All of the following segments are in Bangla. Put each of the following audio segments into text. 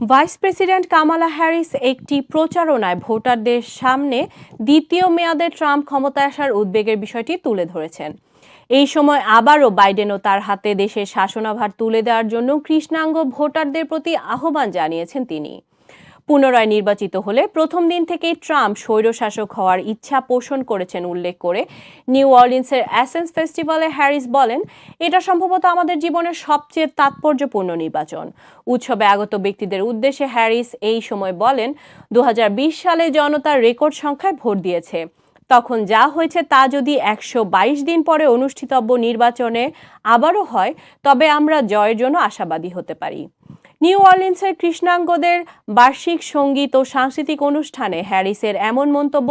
ভাইস প্রেসিডেন্ট কামালা হ্যারিস একটি প্রচারণায় ভোটারদের সামনে দ্বিতীয় মেয়াদে ট্রাম্প ক্ষমতায় আসার উদ্বেগের বিষয়টি তুলে ধরেছেন। এই সময় আবারও বাইডেন ও তার হাতে দেশের শাসনাভার তুলে দেওয়ার জন্য কৃষ্ণাঙ্গ ভোটারদের প্রতি আহ্বান জানিয়েছেন তিনি। পুনরায় নির্বাচিত হলে প্রথম দিন থেকেই ট্রাম্প স্বৈরশাসক হওয়ার ইচ্ছা পোষণ করেছেন উল্লেখ করে নিউ অর্লিন্সের অ্যাসেন্স ফেস্টিভ্যালে হ্যারিস বলেন, এটা সম্ভবত আমাদের জীবনের সবচেয়ে তাৎপর্যপূর্ণ নির্বাচন। উৎসবে আগত ব্যক্তিদের উদ্দেশ্যে হ্যারিস এই সময় বলেন দু হাজার বিশ সালে জনতার রেকর্ড সংখ্যায় ভোট দিয়েছে। তখন যা হয়েছে তা যদি একশো বাইশ দিন পরে অনুষ্ঠিতব্য নির্বাচনে আবারও হয়, তবে আমরা জয়ের জন্য আশাবাদী হতে পারি। নিউ অর্লিন্সের কৃষ্ণাঙ্গদের বার্ষিক সংগীত ও সাংস্কৃতিক অনুষ্ঠানে হ্যারিসের এমন মন্তব্য,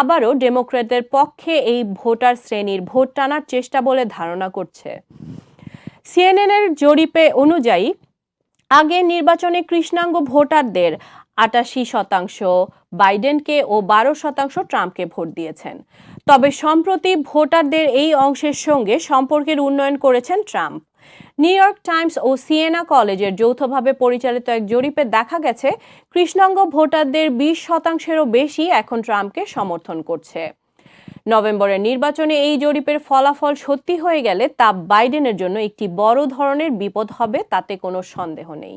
আবারও ডেমোক্র্যাটদের পক্ষে এই ভোটার শ্রেণির ভোট টানার চেষ্টা বলে ধারণা করছে। সিএনএনের জরিপে অনুযায়ী আগের নির্বাচনে কৃষ্ণাঙ্গ ভোটারদের আটাশি শতাংশ, বাইডেনকে ও বারো শতাংশ ট্রাম্পকে ভোট দিয়েছেন। তবে সম্প্রতি ভোটারদের এই অংশের সঙ্গে সম্পর্কের উন্নয়ন করেছেন ট্রাম্প। নিউ ইয়র্ক টাইমস ও সিয়েনা কলেজের যৌথভাবে পরিচালিত এক জরিপে দেখা গেছে, কৃষ্ণাঙ্গ ভোটারদের বিশ শতাংশেরও বেশি এখন ট্রাম্পকে সমর্থন করছে। নভেম্বরের নির্বাচনে এই জরিপের ফলাফল সত্যি হয়ে গেলে তা বাইডেনের জন্য একটি বড় ধরনের বিপদ হবে, তাতে কোনো সন্দেহ নেই।